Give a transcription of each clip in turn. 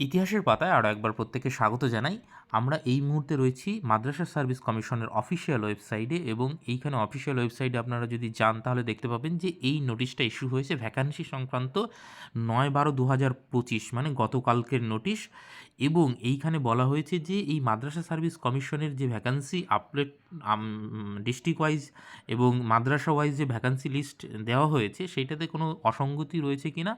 ইতিহাসের পাতায় আরও একবার প্রত্যেককে স্বাগত জানাই। আমরা এই মুহূর্তে রয়েছি মাদ্রাসা সার্ভিস কমিশনের অফিসিয়াল ওয়েবসাইটে এবং এইখানে অফিসিয়াল ওয়েবসাইটে আপনারা যদি যান তাহলে দেখতে পাবেন যে এই নোটিশটা ইস্যু হয়েছে ভ্যাকান্সি সংক্রান্ত নয় বারো দু হাজার পঁচিশ মানে গতকালকের নোটিশ। এবং এইখানে বলা হয়েছে যে এই মাদ্রাসা সার্ভিস কমিশনের যে ভ্যাকান্সি আপলেট ডিস্ট্রিক্ট ওয়াইজ এবং মাদ্রাসা ওয়াইজ যে ভ্যাকান্সি লিস্ট দেওয়া হয়েছে সেইটাতে কোনো অসঙ্গতি রয়েছে কি না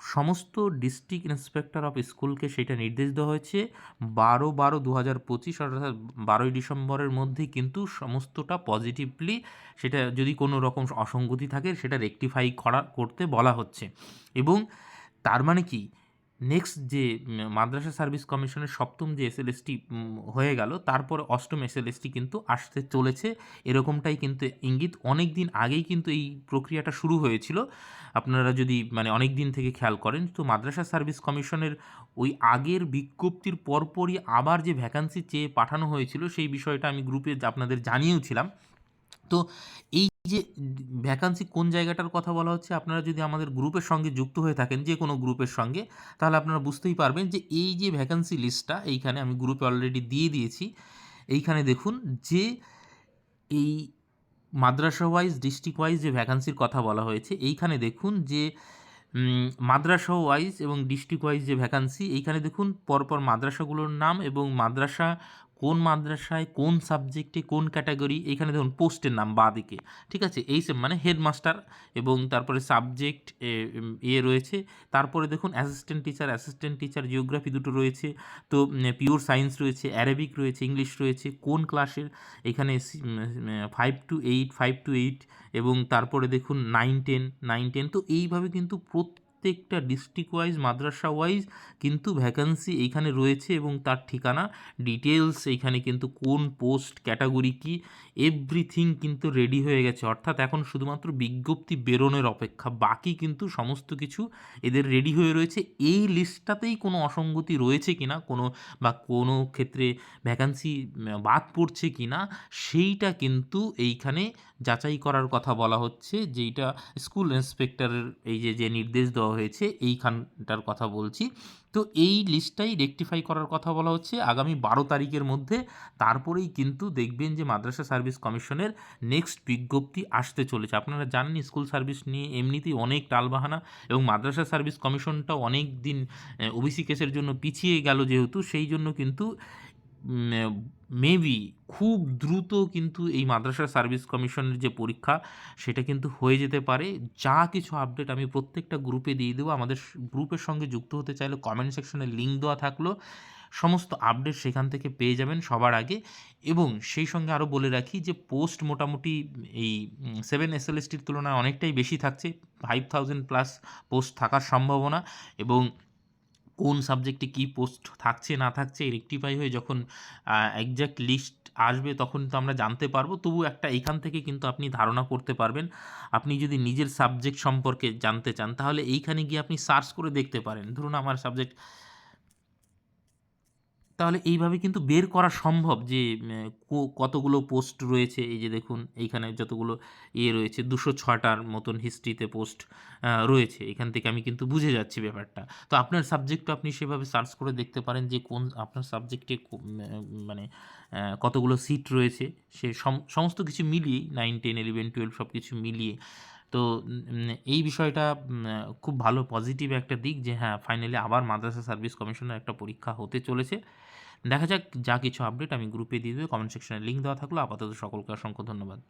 সমস্ত ডিস্ট্রিক্ট ইন্সপেক্টর অফ স্কুলকে সেটা নির্দেশ দেওয়া হয়েছে। বারো বারো দু হাজার পঁচিশ, অর্থাৎ বারোই ডিসেম্বরের মধ্যে কিন্তু সমস্তটা পজিটিভলি সেটা যদি কোনো রকম অসঙ্গতি থাকে সেটা রেকটিফাই করা, করতে বলা হচ্ছে। এবং তার মানে কি? নেক্সট যে মাদ্রাসা সার্ভিস কমিশনের সপ্তম যে এসএলএসটি হয়ে গেল, তারপরে অষ্টম এসএলএসটি কিন্তু আসতে চলেছে। এরকমটাই কিন্তু ইঙ্গিত। অনেক দিন আগেই কিন্তু এই প্রক্রিয়াটা শুরু হয়েছিল। আপনারা যদি মানে অনেক দিন থেকে খেয়াল করেন, তো মাদ্রাসা সার্ভিস কমিশনের ওই আগের বিজ্ঞপ্তির পরপরই আবার যে ভ্যাকান্সি চেয়ে পাঠানো হয়েছিল, সেই বিষয়টা আমি গ্রুপে আপনাদের জানিয়েওছিলাম তো এই যে ভ্যাকান্সি কোন জায়গাটার কথা বলা হচ্ছে, আপনারা যদি আমাদের গ্রুপের সঙ্গে যুক্ত হয়ে থাকেন, যে কোনো গ্রুপের সঙ্গে, তাহলে আপনারা বুঝতেই পারবেন যে এই যে ভ্যাকান্সি লিস্টটা এইখানে আমি গ্রুপে অলরেডি দিয়ে দিয়েছি। এইখানে দেখুন যে এই মাদ্রাসা ওয়াইজ ডিস্ট্রিক্ট ওয়াইজ যে ভ্যাকান্সির কথা বলা হয়েছে, এইখানে দেখুন যে মাদ্রাসা ওয়াইজ এবং ডিস্ট্রিক্ট ওয়াইজ যে ভ্যাকান্সি এইখানে দেখুন পরপর মাদ্রাসাগুলোর নাম এবং মাদ্রাসা কোন মাদ্রাসায় কোন সাবজেক্টে কোন ক্যাটাগরি, এখানে দেখুন পোস্টের নাম বা দিকে ঠিক আছে? এই মানে হেডমাস্টার এবং তারপরে সাবজেক্ট ইয়ে রয়েছে। তারপরে দেখুন assistant teacher assistant teacher geography দুটো রয়েছে। তো পিওর সায়েন্স রয়েছে, অ্যারাবিক রয়েছে, ইংলিশ রয়েছে, কোন ক্লাসের? এখানে five to eight five to eight এবং তারপরে দেখুন নাইন টেন নাইন টেন তো এইভাবে কিন্তু প্রত্যেকটা ডিস্ট্রিক্ট ওয়াইজ মাদ্রাসা ওয়াইজ কিন্তু ভ্যাকান্সি এইখানে রয়েছে এবং তার ঠিকানা ডিটেলস এইখানে কিন্তু কোন পোস্ট ক্যাটাগরি কি এভরিথিং কিন্তু রেডি হয়ে গেছে। অর্থাৎ এখন শুধুমাত্র বিজ্ঞপ্তি বেরোনোর অপেক্ষা। বাকি কিন্তু সমস্ত কিছু এদের রেডি হয়ে রয়েছে। এই লিস্টটাতেই কোনো অসঙ্গতি রয়েছে কি না কোনো বা কোনো ক্ষেত্রে ভ্যাকান্সি বাদ পড়ছে কি না সেইটা কিন্তু এইখানে যাচাই করার কথা বলা হচ্ছে। যেইটা স্কুল ইন্সপেক্টরের এই যে যে নির্দেশ দেওয়া হয়েছে, এইখানটার কথা বলছি। তো এই লিস্টটাই রেকটিফাই করার কথা বলা হচ্ছে। আগামী বারো তারিখের মধ্যে তারপরেই কিন্তু দেখবেন যে মাদ্রাসা সার্ভিস কমিশনের নেক্সট বিজ্ঞপ্তি আসতে চলেছে। আপনারা জানেন স্কুল সার্ভিস নিয়ে এমনিতেই অনেক টালবাহানা এবং মাদ্রাসা সার্ভিস কমিশনটাও অনেক দিন ওবিসি কেসের জন্য পিছিয়ে গেল যেহেতু, সেই জন্য কিন্তু মেবি খুব দ্রুত কিন্তু এই মাদ্রাসা সার্ভিস কমিশনের যে পরীক্ষা, সেটা কিন্তু হয়ে যেতে পারে। যা কিছু আপডেট আমি প্রত্যেকটা গ্রুপে দিয়ে দেবো। আমাদের গ্রুপের সঙ্গে যুক্ত হতে চাইলে কমেন্ট সেকশনে লিঙ্ক দেওয়া থাকল। সমস্ত আপডেট সেখান থেকে পেয়ে যাবেন সবার আগে। এবং সেই সঙ্গে আরও বলে রাখি যে পোস্ট মোটামুটি এই সেভেন এসএলএসটির তুলনায় অনেকটাই বেশি থাকছে। ফাইভ থাউজেন্ড প্লাস পোস্ট থাকার সম্ভাবনা। এবং কোন সাবজেক্টে কী পোস্ট থাকছে, না থাকছে রেকটিফাই হয়ে যখন একজ্যাক্ট লিস্ট আসবে তখন তো আমরা জানতে পারব। তবু একটা এখান থেকে কিন্তু আপনি ধারণা করতে পারবেন। আপনি যদি নিজের সাবজেক্ট সম্পর্কে জানতে চান, তাহলে এইখানে গিয়ে আপনি সার্চ করে দেখতে পারেন। ধরুন আমার সাবজেক্ট তাহলে এইভাবে কিন্তু বের করা সম্ভব যে কতগুলো পোস্ট রয়েছে? এই যে দেখুন, এইখানে যতগুলো ইয়ে রয়েছে, দুশো ছটার মতন হিস্ট্রিতে পোস্ট রয়েছে। এখান থেকে আমি কিন্তু বুঝে যাচ্ছি ব্যাপারটা। তো আপনার সাবজেক্টও আপনি সেভাবে সার্চ করে দেখতে পারেন যে, কোন আপনার সাবজেক্টে মানে কতগুলো সিট রয়েছে। সে সম- সমস্ত কিছু মিলিয়ে নাইন, টেন, ইলেভেন, টুয়েলভ সব কিছু মিলিয়ে তো এই বিষয়টা খুব ভালো পজিটিভ একটা দিক যে হ্যাঁ ফাইনালি আবার মাদ্রাসা সার্ভিস কমিশনের একটা পরীক্ষা হতে চলেছে। দেখা যাক যা কিছু আপডেট আমি গ্রুপে দিয়ে দেবো কমেন্ট সেকশনে লিঙ্ক দেওয়া থাকল। আপাতত সকলকে অসংখ্য ধন্যবাদ।